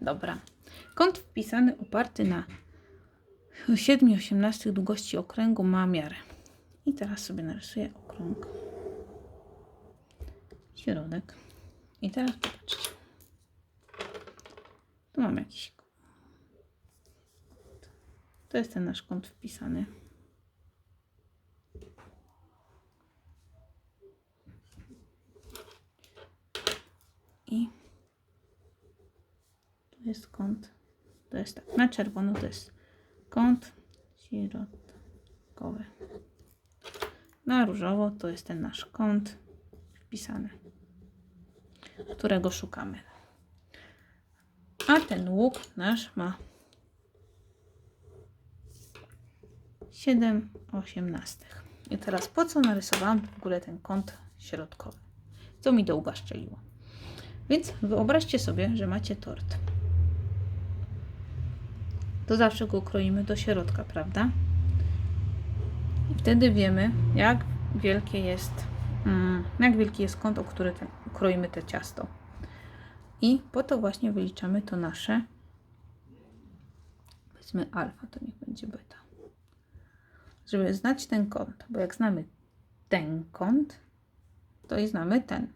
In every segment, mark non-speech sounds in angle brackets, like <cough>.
Dobra. Kąt wpisany oparty na 7,18 długości okręgu ma miarę. I teraz sobie narysuję okrąg. Środek. I teraz popatrzcie. Tu mam jakiś. To jest ten nasz kąt wpisany. I tu jest kąt. To jest tak. Na czerwono to jest kąt środkowy. Na różowo to jest ten nasz kąt wpisany, którego szukamy. A ten łuk nasz ma 7 osiemnastych. I teraz po co narysowałam w ogóle ten kąt środkowy? Co mi do łba szczeliło? Więc wyobraźcie sobie, że macie tort. To zawsze go kroimy do środka, prawda? I wtedy wiemy, jak wielkie jest, mm, jak wielki jest kąt, o który ten, kroimy te ciasto. I po to właśnie wyliczamy to nasze, powiedzmy alfa, to niech będzie beta. Żeby znać ten kąt, bo jak znamy ten kąt, to i znamy ten,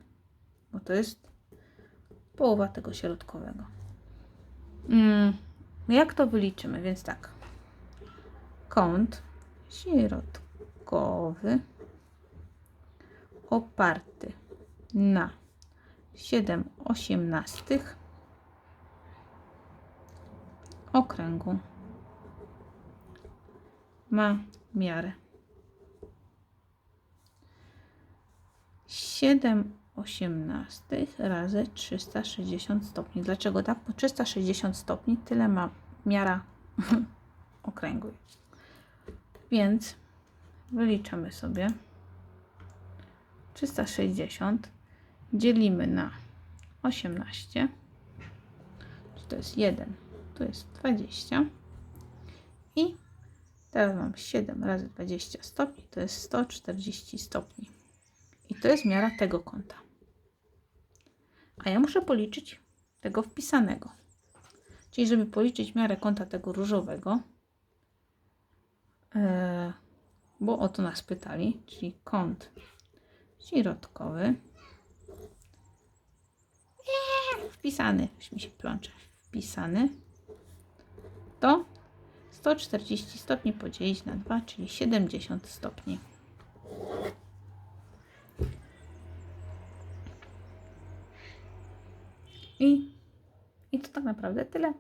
bo to jest połowa tego środkowego. Mm, jak to wyliczymy? Więc tak. Kąt środkowy oparty na 7 osiemnastych okręgu ma miarę 7 osiemnastych razy 360 stopni. Dlaczego tak? Bo 360 stopni tyle ma miara <laughs> okręgu. Więc wyliczamy sobie 360 dzielimy na 18 czy to jest 1 to jest 20 i teraz mam 7 razy 20 stopni to jest 140 stopni i to jest miara tego kąta a ja muszę policzyć tego wpisanego. Czyli żeby policzyć miarę kąta tego różowego e, bo o to nas pytali czyli kąt środkowy. Wpisany, już mi się plącze, wpisany, to 140 stopni podzielić na 2, czyli 70 stopni. I, I to tak naprawdę tyle.